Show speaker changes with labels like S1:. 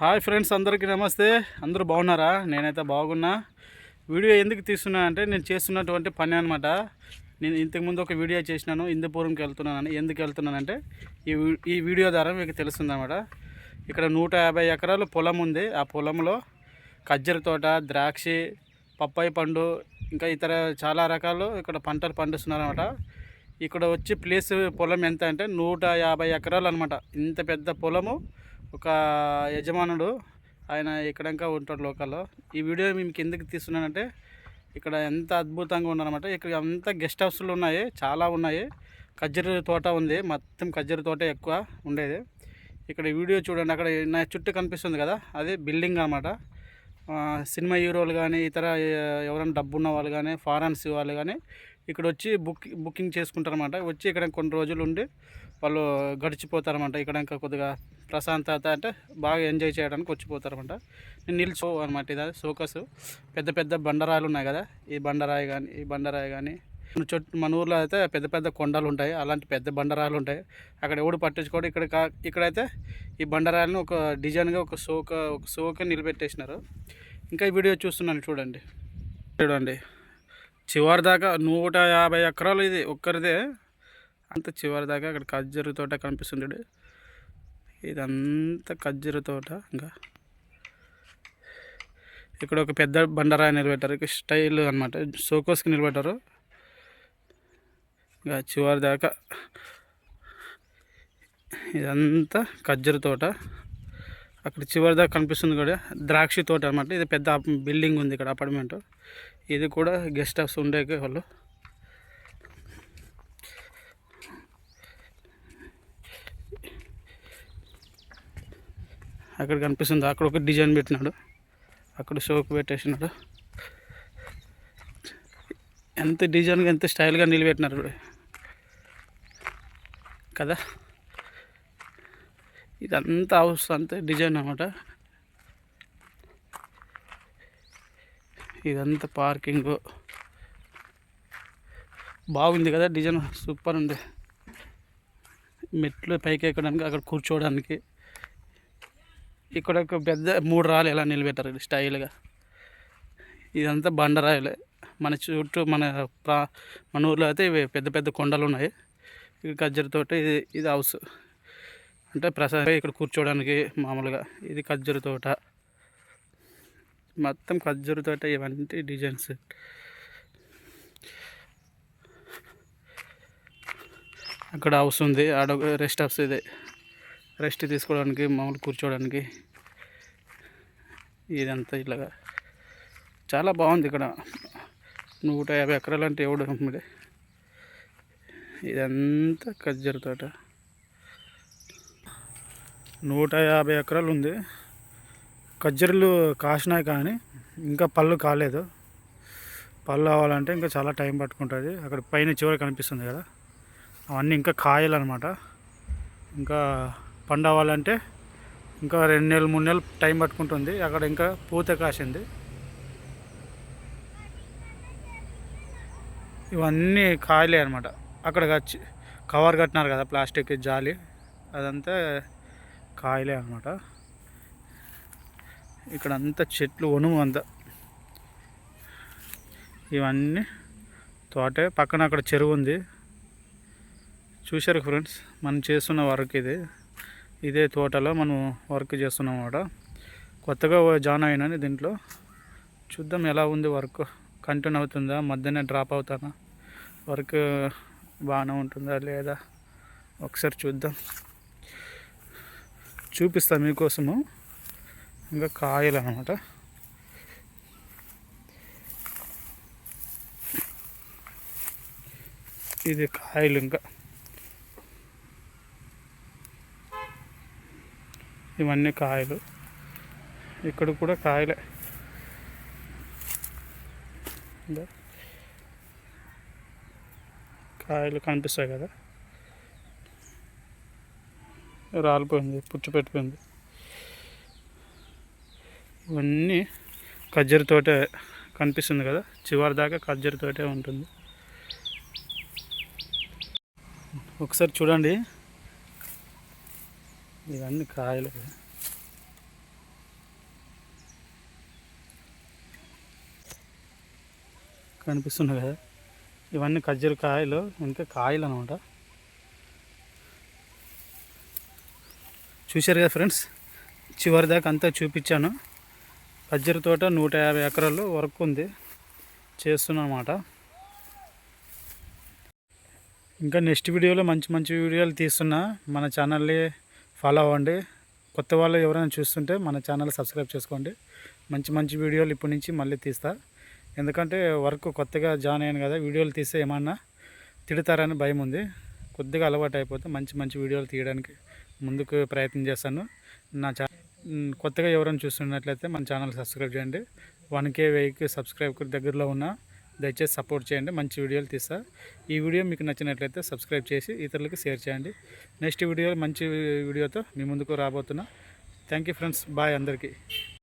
S1: Hi friends అందరికీ నమస్తే. అందరూ బాగున్నారా? నేనైతే బాగున్నా. వీడియో ఎందుకు తీస్తున్నా అంటే నేను చేస్తున్నటువంటి పని అనమాట నేను ఇంతకుముందు ఒక వీడియో చేసినాను ఇందుపూరంకి వెళ్తున్నానని. ఎందుకు వెళ్తున్నానంటే ఈ ఈ వీడియో ద్వారా మీకు తెలుస్తుందన్నమాట ఇక్కడ నూట యాభై ఎకరాలు పొలం ఉంది. ఆ పొలంలో ఖజ్జర తోట ద్రాక్ష పప్పాయి పండు ఇంకా ఇతర చాలా రకాలు ఇక్కడ పంటలు పండిస్తున్నారన్నమాట ఇక్కడ వచ్చి ప్లేస్ పొలం ఎంత అంటే నూట యాభై ఎకరాలు అనమాట ఇంత పెద్ద పొలము ఒక యజమానుడు ఆయన ఎక్కడంకా ఉంటాడు లోకల్లో. ఈ వీడియో మేము ఎందుకు తీస్తున్నానంటే ఇక్కడ ఎంత అద్భుతంగా ఉన్నారన్నమాట ఇక్కడ అంతా గెస్ట్ హౌస్లు ఉన్నాయి చాలా ఉన్నాయి. ఖజ్జర తోట ఉంది మొత్తం ఖజ్జర తోట ఎక్కువ ఉండేది. ఇక్కడ వీడియో చూడండి అక్కడ నా చుట్టూ కనిపిస్తుంది కదా అదే బిల్డింగ్ అనమాట సినిమా హీరోలు కానీ ఇతర ఎవరైనా డబ్బు ఉన్న వాళ్ళు కానీ ఫారెన్స్ వాళ్ళు కానీ ఇక్కడ వచ్చి బుక్ బుకింగ్ చేసుకుంటారన్నమాట. వచ్చి ఇక్కడ కొన్ని రోజులు ఉండి వాళ్ళు గడిచిపోతారన్నమాట. ఇక్కడ ఇంకా కొద్దిగా ప్రశాంతత అంటే బాగా ఎంజాయ్ చేయడానికి వచ్చిపోతారన్నమాట. నేను నిల్చో అనమాట ఇది సోకస్. పెద్ద పెద్ద బండరాలు ఉన్నాయి కదా ఈ బండరాయి కానీ ఈ బండరాయి కానీ చుట్టూ మన ఊర్లో అయితే పెద్ద పెద్ద కొండలు ఉంటాయి అలాంటి పెద్ద బండరాలు ఉంటాయి. అక్కడ ఎవడు పట్టించుకోడు. ఇక్కడ కా ఇక్కడైతే ఈ బండరాయిని ఒక డిజైన్గా ఒక సోక ఒక సోక నిలబెట్టేసినారు. ఇంకా ఈ వీడియో చూస్తున్నాను చూడండి. చూడండి. చివరి దాకా నూట యాభై ఎకరాలు ఇది ఒక్కరిదే. అంత చివరి దాకా అక్కడ ఖజ్జరు తోట కనిపిస్తుంది ఇదంతా ఖజ్జూర తోట ఇంకా. ఇక్కడ ఒక పెద్ద బండరాయి నిలబెట్టారు. స్టైల్ అనమాట సోకోస్కి నిలబెట్టారు. ఇంకా చివరి దాకా ఇదంతా ఖజ్జూర తోట. అక్కడ చివరి దాకా కనిపిస్తుంది కూడా ద్రాక్ష తోట అనమాట ఇది పెద్ద బిల్డింగ్ ఉంది ఇక్కడ అపార్ట్మెంట్. ఇది కూడా గెస్ట్ హౌస్ ఉండే వాళ్ళు అక్కడ కనిపిస్తుంది. అక్కడ ఒక డిజైన్ పెట్టినాడు. అక్కడ షోకు పెట్టేసినాడు. ఎంత డిజైన్గా ఎంత స్టైల్గా నిలబెట్టినారు కదా? ఇదంతా హౌస్ అంతా డిజైన్ అనమాట ఇదంతా పార్కింగ్. బాగుంది కదా డిజైన్. సూపర్ ఉంది. మెట్లు పైకి ఎక్కడానికి అక్కడ కూర్చోవడానికి. ఇక్కడ ఒక పెద్ద మూడు రాళ్ళు ఎలా నిలబెట్టారు ఇది స్టైల్గా. ఇదంతా బండరాయలే మన చుట్టూ మన ప్రా మన ఊర్లో అయితే ఇవి పెద్ద పెద్ద కొండలు ఉన్నాయి. ఇది ఖజ్జరతోటి ఇది ఇది హౌస్. అంటే ప్రసాద్ ఇక్కడ కూర్చోవడానికి మామూలుగా ఇది ఖజ్జర తోట. మొత్తం ఖజ్జర తోట ఇవన్నీ డిజైన్స్. అక్కడ హౌస్ ఉంది ఆడ రెస్ట్ హౌస్ ఇది. రెస్ట్ తీసుకోవడానికి మామూలు కూర్చోవడానికి. ఇదంతా ఇలాగా. చాలా బాగుంది ఇక్కడ. నూట యాభై ఎకరాలు అంటే ఎవడు ఇదంతా ఖజ్జర తోట. నూట యాభై ఎకరాలు ఉంది. ఖజ్జరలు కాసినాయి కానీ ఇంకా పళ్ళు కాలేదు. పళ్ళు అవ్వాలంటే ఇంకా చాలా టైం పట్టుకుంటుంది. అక్కడ పైన చివరి కనిపిస్తుంది కదా. అవన్నీ ఇంకా కాయలు అనమాట ఇంకా పండు అవ్వాలంటే ఇంకా రెండు నెలలు మూడు నెలలు టైం పట్టుకుంటుంది. అక్కడ ఇంకా పూత కాసింది. ఇవన్నీ కాయలే అనమాట అక్కడ వచ్చి కవర్ కట్టినారు కదా ప్లాస్టిక్ జాలి అదంతా కాయలే అనమాట ఇక్కడ అంతా చెట్లు వణుము అంతా. ఇవన్నీ తోటే పక్కన అక్కడ చెరువు ఉంది. చూశారు ఫ్రెండ్స్ మనం చేస్తున్న వర్క్ ఇది. ఇదే తోటలో మనం వర్క్ చేస్తున్నాం అన్నమాట కొత్తగా జాయిన్ అయినాను దీంట్లో. చూద్దాం ఎలా ఉంది వర్క్. కంటిన్యూ అవుతుందా? మధ్యనే డ్రాప్ అవుతానా? వర్క్ బాగానే ఉంటుందా లేదా? ఒకసారి చూద్దాం. చూపిస్తా మీకోసము. ఇంకా కాయలు అనమాట ఇది కాయలు ఇంకా. ఇవన్నీ కాయలు. ఇక్కడ కూడా కాయలే. కాయలు కనిపిస్తాయి కదా. రాలిపోయింది పుచ్చు పెట్టిపోయింది. ఇవన్నీ ఖజ్జర తోటే కనిపిస్తుంది కదా. చివరి దాకా ఖజ్జర తోటే ఉంటుంది. ఒకసారి చూడండి. ఇవన్నీ కాయలు. కనిపిస్తున్నాయి కదా. ఇవన్నీ కజ్జరి కాయలు ఇంకా కాయలు అనమాట చూశారు కదా ఫ్రెండ్స్? చివరి దాకా అంతా చూపించాను. కజ్జరి తోట నూట యాభై ఎకరాలు వర్క్ ఉంది. చేస్తున్నమాట. ఇంకా నెక్స్ట్ వీడియోలో మంచి మంచి వీడియోలు తీస్తున్నా. మన ఛానల్ని ఫాలో అవ్వండి. కొత్త వాళ్ళు ఎవరైనా చూస్తుంటే మన ఛానల్ సబ్స్క్రైబ్ చేసుకోండి. మంచి మంచి వీడియోలు ఇప్పటి నుంచి మళ్ళీ తీస్తా. ఎందుకంటే వర్క్ కొత్తగా జాయిన్ అయ్యాను కదా వీడియోలు తీస్తే ఏమన్నా తిడతారని భయం ఉంది. కొద్దిగా అలవాటు అయిపోతే మంచి మంచి వీడియోలు తీయడానికి ముందుకు ప్రయత్నం చేస్తాను. నా ఛా కొత్తగా ఎవరైనా చూస్తున్నట్లయితే మన ఛానల్ సబ్స్క్రైబ్ చేయండి. వన్ కే వెయ్యికి సబ్స్క్రైబ్ దగ్గరలో ఉన్న దయచేసి సపోర్ట్ చేయండి. మంచి వీడియోలు తీస్తా. ఈ వీడియో మీకు నచ్చినట్లయితే సబ్స్క్రైబ్ చేసి ఇతరులకు షేర్ చేయండి. నెక్స్ట్ వీడియో మంచి వీడియోతో మీ ముందుకు రాబోతున్నా. Thank you friends. బాయ్ అందరికీ.